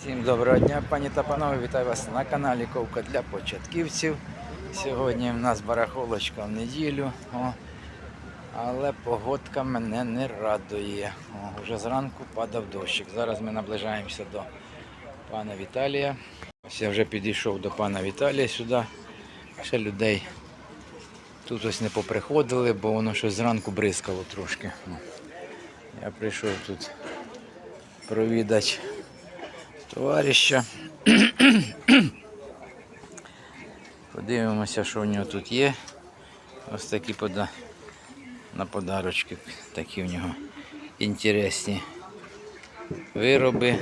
Всім доброго дня, пані та панове, вітаю вас на каналі Ковка для початківців. Сьогодні в нас барахолочка в неділю, о, але погодка мене не радує. О, вже зранку падав дощик. Зараз ми наближаємося до пана Віталія. Ось я вже підійшов до пана Віталія сюди. Ще людей тут ось не поприходили, бо воно щось зранку бризкало трошки. Я прийшов тут провідати товариша. Подивимося, що в нього тут є. Ось такі пода... на подарочки. Такі в нього інтересні вироби.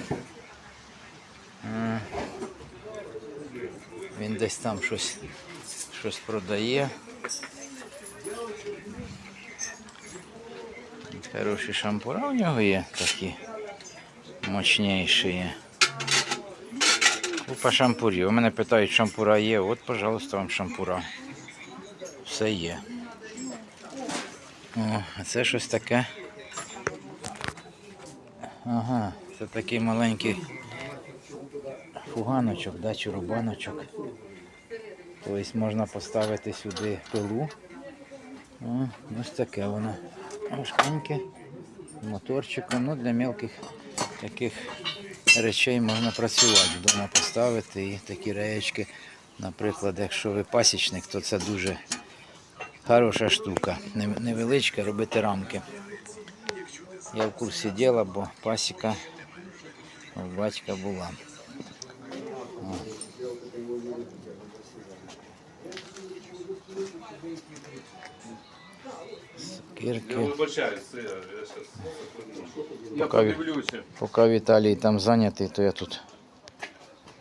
Він десь там щось, щось продає. Хороші шампура у нього є такі мощніші. Купа шампурів. У мене питають, шампура є. От, пожалуйста, вам шампура. Все є. О, а це щось таке. Ага, це такий маленький фуганочок, да, чурубаночок. Тобто можна поставити сюди пилу. О, ось таке воно. Важкеньке, моторчиком. Ну, для мелких таких речей можна працювати, вдома поставити і такі реєчки. Наприклад, якщо ви пасічник, то це дуже хороша штука. Невеличка, робити рамки. Я в курсі діла, бо пасіка у батька була. О. Я вибачаюсь, я, щас Я Поки подивлюся. Поки Віталій там зайнятий, то я тут,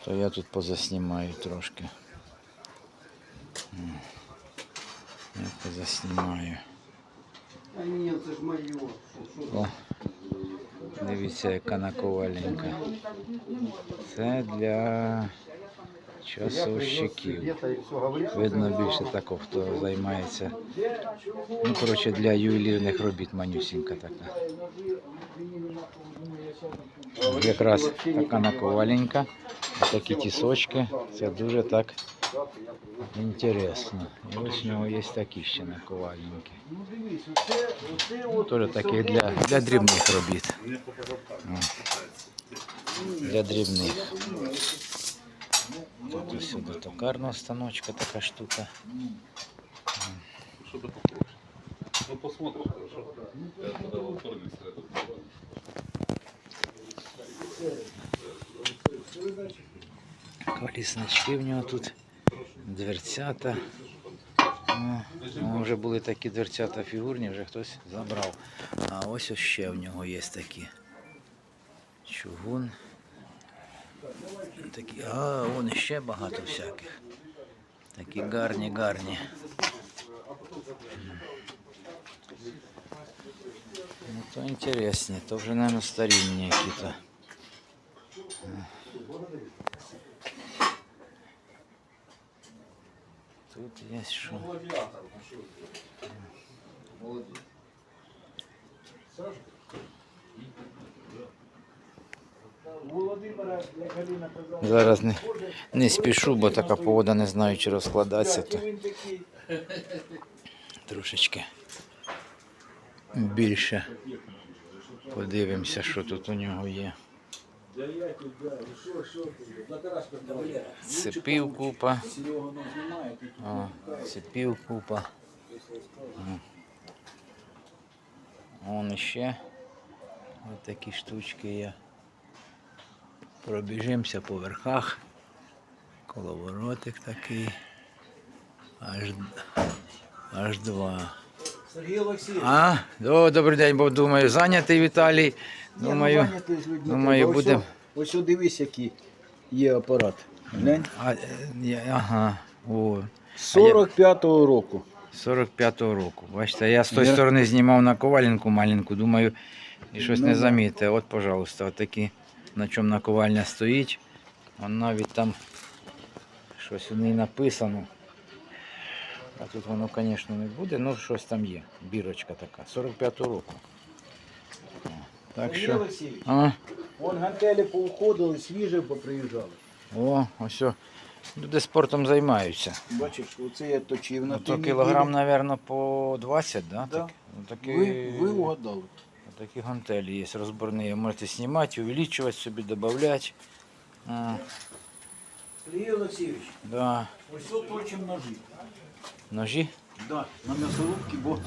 то я тут позаснімаю трошки. Я позаснімаю. А ні, це ж моє. О, дивіться, яка наковаленька. Це для часовщиків. Видно більше такого, хто займається. Ну, коротше, для ювелірних робіт манюсінька така. Якраз така наковаленька, такі тісочки. Це дуже так інтересно. І ось у нього є такі ще наковаленькі. Ну, Теж такі для, для дрібних робіт. Для дрібних. Тут ось сюди токарна станочка, така штука. Що ти попросиш? Ну посмотрим, хорошо. Я туда во вторник. Коліснички в нього тут, дверцята. О, ну, вже були такі дверцята фігурні, вже хтось забрав. А ось ось ще в нього є такі. Чугун. Такі, а, вон ще багато всяких. Такі гарні, гарні. Ну то інтересні, то вже, мабуть, старінні які-то. Тут є що. Зараз не, не спішу, бо така погода не знаю, чи розкладатися, то трошечки більше. Подивимося, що тут у нього є. Цепів купа. О, цепів купа. Вон іще. Ось такі штучки є. Пробіжимося по верхах. Коловоротик такий. Аж, аж два. Сергій Олексійович. А, о, добрий день, бо думаю, зайнятий Віталій. ну, Думаю, думаю, будемо. Ось о, дивись, який є апарат. Глянь. А, е, я- ага, о, 45-го року. 45-го року. Бачите, я з тої Я- сторони знімав на ковальнику маленьку, думаю, і щось Ну, не да. замітив. От, пожалуйста, отакі, на чому наковальня стоїть. А навіть там щось у неї написано. А тут воно, звісно, не буде, ну щось там є. Бірочка така. 45-го року. Так що. Олексійович. А, Вон гантелі повходили, свіжі поприїжджали. О, ось. о. Люди спортом займаються. Бачиш, оце я точив на Ну, то кілограм, мабуть, по 20, да? Да. Так, ну, такі, Ви, ви угадали. Такі гантелі є розборні. Можете знімати, увеличувати собі, додавати. Сергій Олексійович, да. ось точимо ножі. Ножі. Да, на м'ясорубки, бо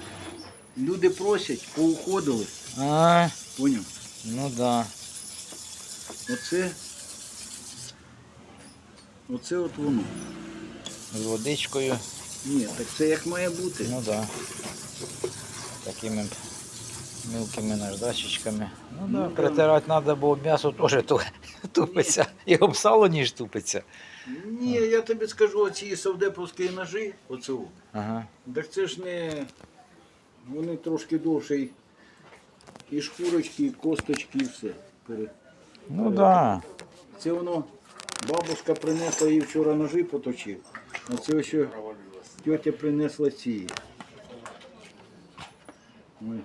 люди просять, поуходили. А, Поняв? ну да. Оце. Оце от воно. З водичкою. Ні, так це як має бути. Ну да. Такими мілкими наждачечками. Ну да, Ну, да. притирати треба, бо м'ясо теж ту- тупиться. І об сало ніж тупиться. Ні, я тобі скажу, оці совдеповські ножі, оце. Ага. Так це ж не. Вони трошки довше і, і шкурочки, і косточки, і все. Пере- Ну так. Да. Це воно бабушка принесла їй вчора ножі поточив. А це ось що тьотя принесла ці. Ой.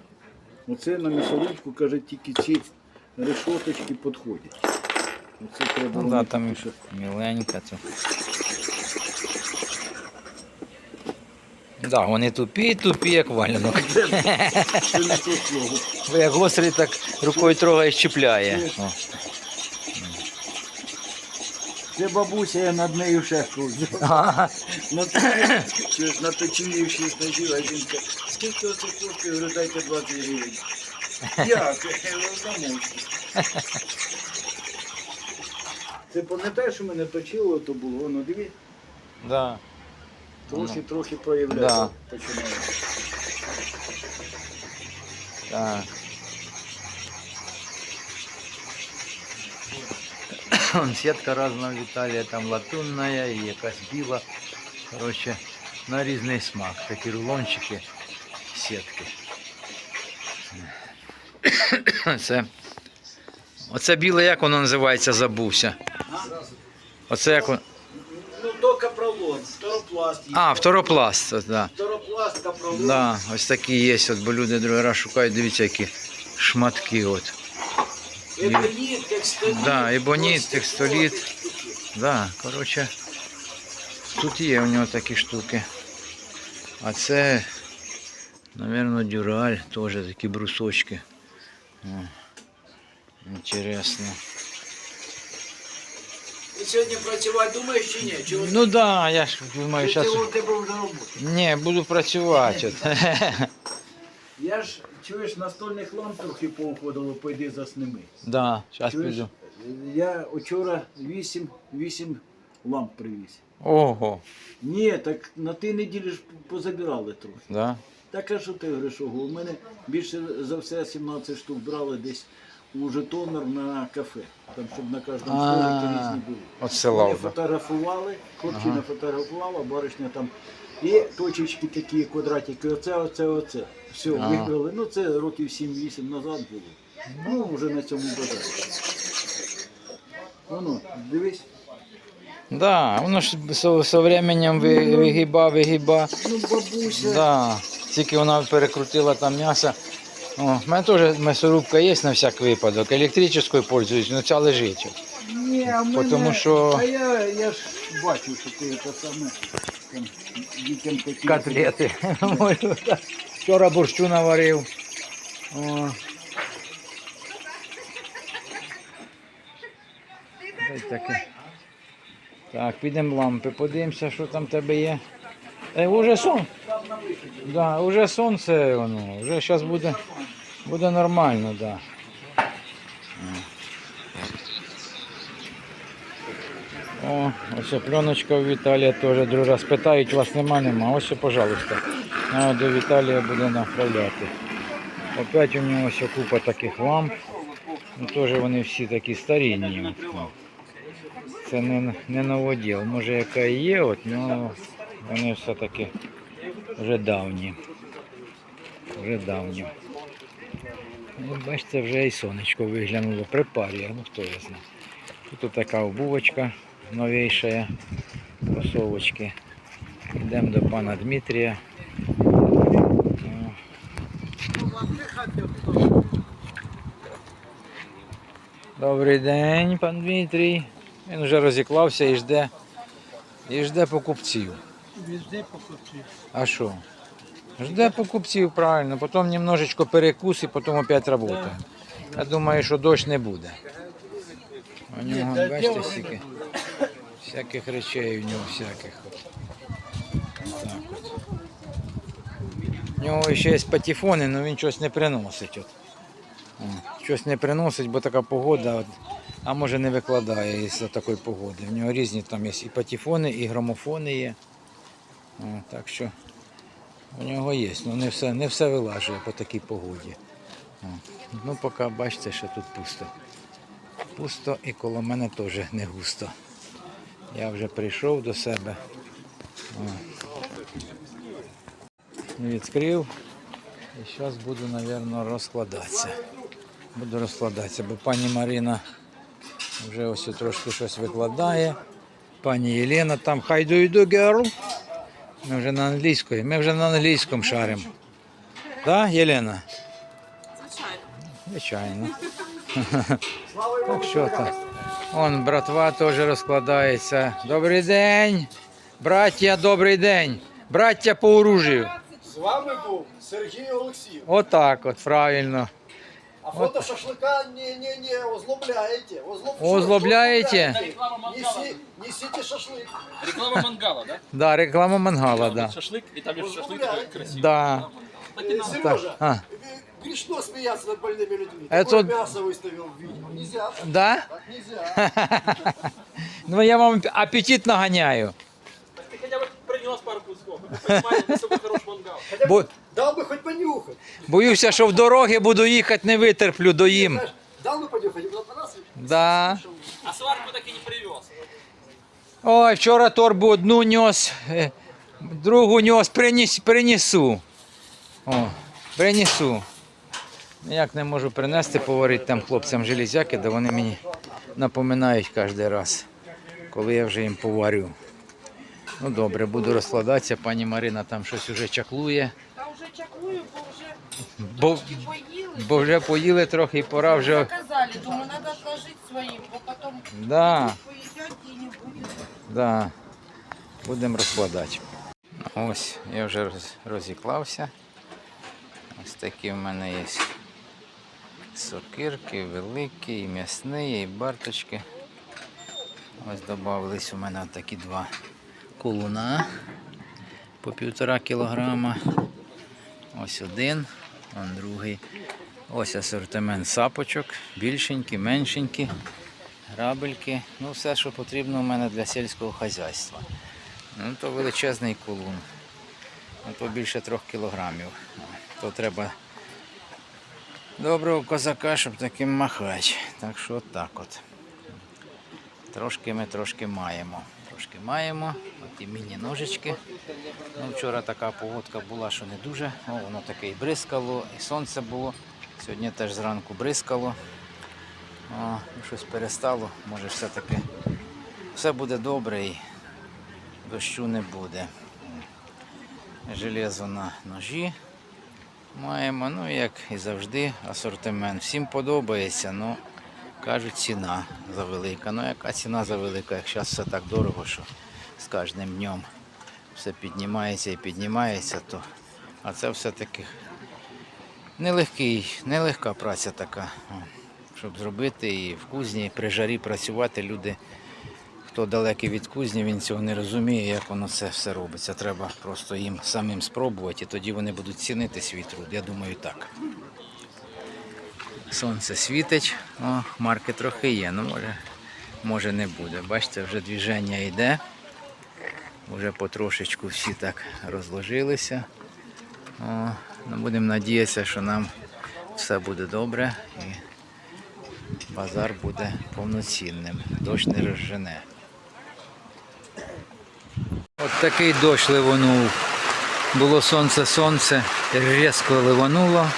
Оце на місорубку, каже, тільки ці решоточки підходять. Оце треба Ну да, там ще. міленька. То. Да, вони тупі, тупі, як валянок. це. Бо як гострий, так рукою трогає чіпляє. О. Це бабуся, я над нею кружу. Ага. Наточив, наточив 6 а жінка, скільки оце коштує? Говорю, дайте 20 гривень. Як? Ти пам'ятаєш, що мене точило, то було, воно диві, Да. трохи, трохи проявляється. Да. Починає. Так. Вон Сетка разна в Італії, там латунна і якась біла. Коротше, на різний смак. Такі рулончики сітки. Це. Оце біле, як воно називається, забувся. Оце як воно. Ну, то капролон, второпласт. А, второпласт, так. Да. Второпласт, капролон. Да, ось такі є, от, бо люди другий раз шукають, дивіться, які шматки. От. Ебоніт, текстоліт. Да, ебоніт, текстоліт. Да, коротше, тут є у нього такі штуки. А це, мабуть, дюраль, теж такі брусочки. О, Інтересно. Ти сьогодні працювати думаєш чи ні? Чи от- Ну да, я ж думаю, чи зараз. це у тебе вже робота? Ні, буду працювати. От. Я ж, чуєш, настольних трохи поуходило, пойди засними. Да, зараз піду. я вчора 8, 8 ламп привіз. Ого, Ні, так на тій неділі ж позабирали трохи. да. Так а що ти говориш, ого, у мене більше за все 17 штук брали десь у Житомир на кафе. Там, щоб на кожному столику різні були. Отсилав, Вони да. фотографували, хлопчина фотографувала, баришня там. І точечки такі, квадратики, оце, оце, оце. Все, Ага. вибрали. Ну це років 7-8 назад було. Ну, вже на цьому базарі. Воно, дивись. Да, воно ж со, со временем ви- вигиба, вигиба. Ну, бабуся. Да. Тільки вона перекрутила там м'ясо. О, в мене теж м'ясорубка є на всяк випадок. Електричною пользуюсь, але ця лежить. Ні, а в мене, Потому що- А я, я ж бачу, що ти це саме там, дітям такі. Котлети. Можу, так. Вчора борщу наварив. О. Таке. Так, підемо лампи, подивимося, що там в тебе є. Е, уже сон. Да, уже сонце воно. Вже зараз буде, буде нормально, да. О, ось пленочка у Віталія теж другий раз питають, вас нема, нема. Ось, пожалуйста. А, до Віталія буде направляти. Опять у нього ось купа таких ламп. Ну, теж вони всі такі старінні. Це не, не новоділ. Може яка і є, от, ну вони все-таки вже давні. Вже давні. Ну, бачите, вже і сонечко виглянуло при парі, ну хто його знає. Тут така обувочка новейшая, кроссовочки. Йдемо до пана Дмитрія. Добрий день, пан Дмитрій. Він вже розіклався і жде. І жде покупців. Везде покупці. А що? Жде покупців, правильно, потім немножечко перекус і потім опять робота. Я думаю, що дощ не буде. У нього, бачите, стільки всяких речей у нього всяких. Так от. У нього ще є патефони, але він щось не приносить. От. Щось не приносить, бо така погода, от, а може не викладає із такої погоди. У нього різні там є і патефони, і грамофони є. О, так що у нього є, ну не все, не все вилажує по такій погоді. О, ну поки бачите, що тут пусто. Пусто і коло мене теж не густо. Я вже прийшов до себе. О. Відкрив. І зараз буду, мабуть, розкладатися. Буду розкладатися, бо пані Марина вже ось трошки щось викладає. Пані Єлена там How do you do, girl? Ми вже на англійської, ми вже на англійському шаримо. Так, Єлена? Звичайно. Так що так. Он братва теж розкладається. Добрий день. Браття, добрий день. Браття по оружію. З вами був Сергій Олексійович. Отак от, правильно. А фото шашлика не, не, не, озлобляете. Озлоб... Озлобляете? Неси, несите шашлык. Реклама мангала, да? Да, реклама мангала, да. Шашлык, и там есть шашлык Возглавляет. такой красивый. Да. Э, Сережа, А. э, грешно смеяться над больными людьми. Это Такое вот- мясо выставил в видео. Нельзя. Да? Так нельзя. Ну я вам апетит наганяю. Бо, дал бы хоть понюхать. боюся, що в дороги буду їхати, не витерплю, доїм. Знаешь, дал бы понюхать, и раз, Да. А сварку так и не привез. Ой, вчора торбу одну нес, е, другу нес, приніс, принесу. О, принесу. Ніяк не можу принести, поварити там хлопцям железяки, де вони мені напоминають кожен раз, коли я вже їм поварю. Ну добре, буду розкладатися. Пані Марина там щось уже чаклує. Та вже чакую, бо вже Бо, трошки поїли. бо вже поїли трохи і пора вже. Заказали, думаю, треба отложити своїм, бо потім Да. поїдять і не буде. Да. Будемо розкладати. Ось, я вже роз- розіклався. Ось такі в мене є сокирки, великі, і м'ясні, і барточки. Ось додавались у мене такі два колуна по півтора кілограма. Ось один, он другий. Ось асортимент сапочок, більшенькі, меншенькі грабельки, ну все, що потрібно у мене для сільського хазяйства. Ну то величезний колун. Ну то більше трьох кілограмів. То треба доброго козака, щоб таким махати. Так що от так от. Трошки ми трошки маємо. Трошки маємо. От і міні-ножички. Ну, вчора така погодка була, що не дуже. О, воно таке і бризкало, і сонце було. Сьогодні теж зранку бризкало. О, ну, щось перестало, може все-таки все буде добре і дощу не буде. Железо на ножі маємо, ну як і завжди, асортимент. Всім подобається, ну кажуть, ціна завелика. Ну яка ціна завелика, як зараз все так дорого, що з кожним днем все піднімається і піднімається, то а це все-таки нелегкий, нелегка праця така. Щоб зробити і в кузні, і при жарі працювати люди. Хто далекий від кузні, він цього не розуміє, як воно це все робиться. Треба просто їм самим спробувати, і тоді вони будуть цінити свій труд. Я думаю, так. Сонце світить, о, хмарки трохи є, ну може, може не буде. Бачите, вже движення йде. Вже потрошечку всі так розложилися. О, ну, будемо надіятися, що нам все буде добре. І базар буде повноцінним, дощ не розжене. От такий дощ ливонув. Було сонце сонце, різко ливануло.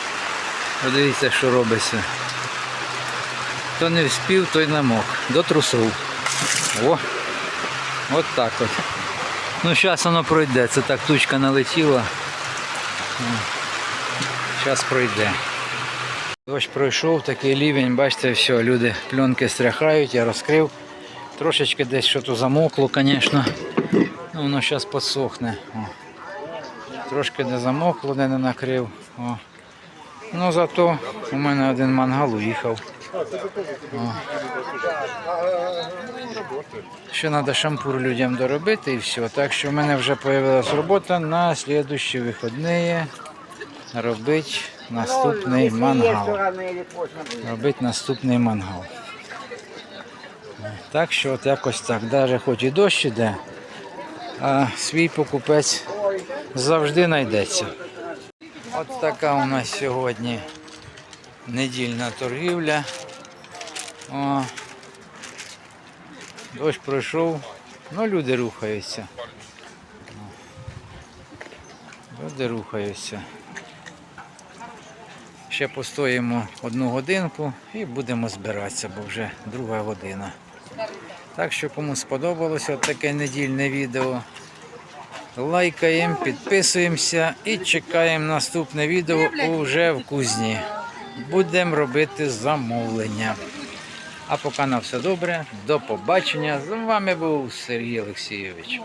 Подивіться, що робиться. Хто не вспів, той намок. До трусов. О! От так от. Ну зараз воно пройде. Це так тучка налетіла. Зараз пройде. Дощ пройшов, такий лівень, бачите, все, люди пленки стряхають, я розкрив. Трошечки десь щось замокло, звісно. Ну, воно зараз посохне. О. Трошки де замокло, де не накрив. О. Ну зато у мене один мангал уїхав. О. Ще треба шампур людям доробити і все. Так що в мене вже з'явилася робота на слідущі вихідні робити наступний мангал. Робити наступний мангал. Так що от якось так. Навіть хоч і дощ іде, а свій покупець завжди знайдеться. От така у нас сьогодні недільна торгівля. О, дощ пройшов, ну люди рухаються. Люди рухаються. Ще постоїмо одну годинку і будемо збиратися, бо вже друга година. Так що кому сподобалося таке недільне відео, лайкаємо, підписуємося і чекаємо наступне відео уже в кузні. Будемо робити замовлення. А поки на все добре, до побачення. З вами був Сергій Олексійович.